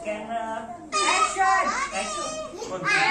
Scanner. Action! Action.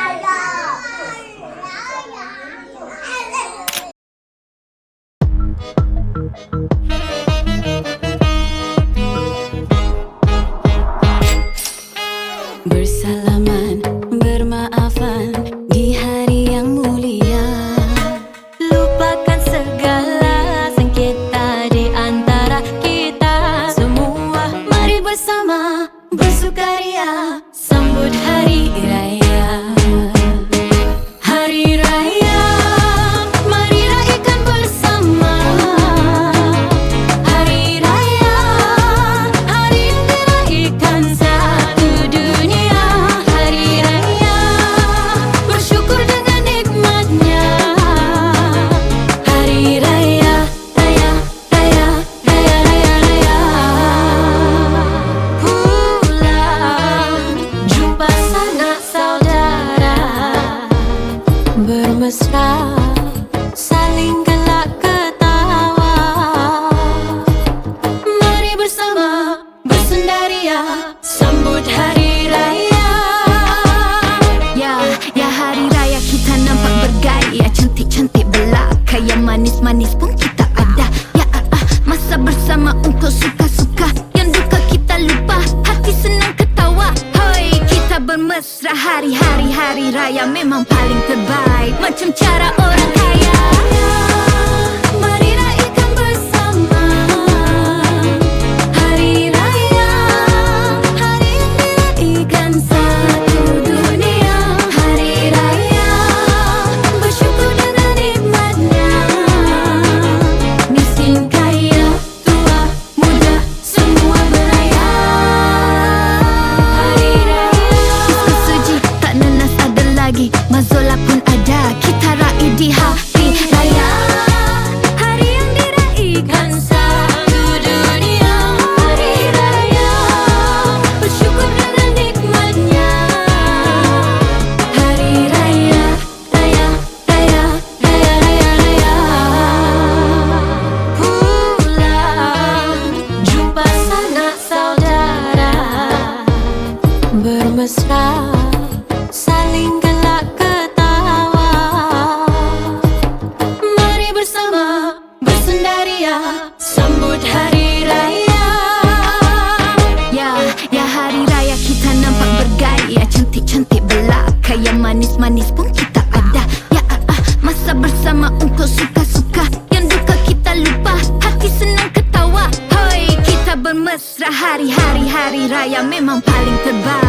Manis-manis pun kita ada. Ya, ah, ah, masa bersama untuk suka-suka. Yang duka kita lupa Hati senang ketawa. Hoi, kita bermesra Hari-hari hari raya memang paling terbaik. Macam cara orang kaya Bermesra Saling gelak ketawa. Mari bersama Bersendaria Sambut hari raya. Ya, ya hari raya kita nampak bergaya Cantik-cantik belaka Yang manis-manis pun kita ada. Ya, ah, ah, masa bersama untuk suka-suka. Yang duka kita lupa Hati senang ketawa. Hoi, kita bermesra. Hari-hari hari raya memang paling terbaik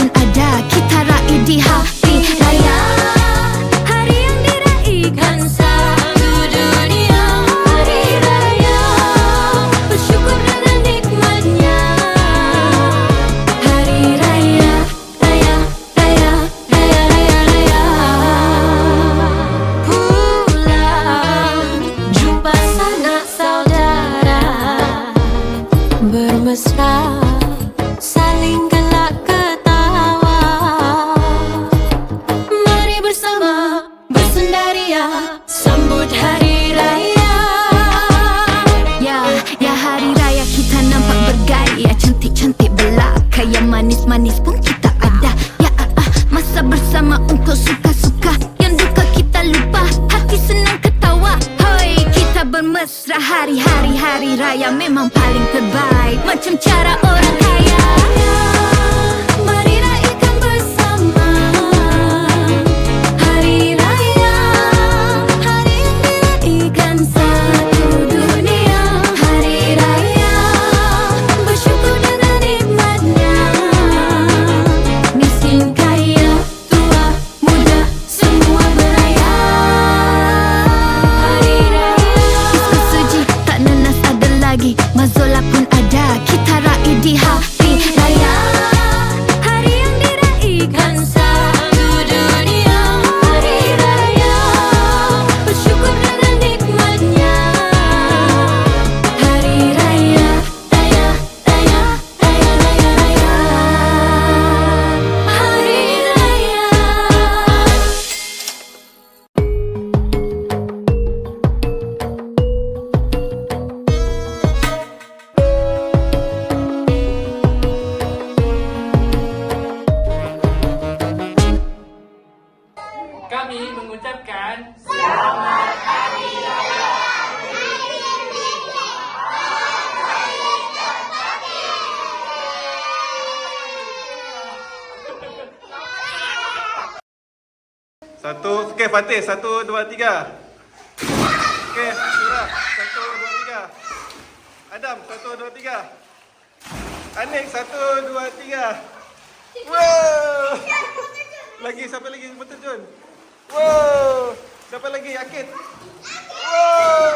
Bersendaria Sambut hari raya. Ya, ya hari raya kita nampak bergaya. Cantik-cantik belaka Yang manis-manis pun kita ada. Ya, ah, ah, masa bersama untuk suka-suka. Yang duka kita lupa Hati senang ketawa. Hoi, kita bermesra. Hari-hari hari raya memang paling terbaik. Macam cara orang Satu, okey Fatih, satu, dua, tiga. Okey, Surah, satu, dua, tiga. Adam, satu, dua, tiga. Anik, satu, dua, tiga. Wow! Lagi, siapa lagi betul Jun? Wow! Siapa lagi? Akid? Wow!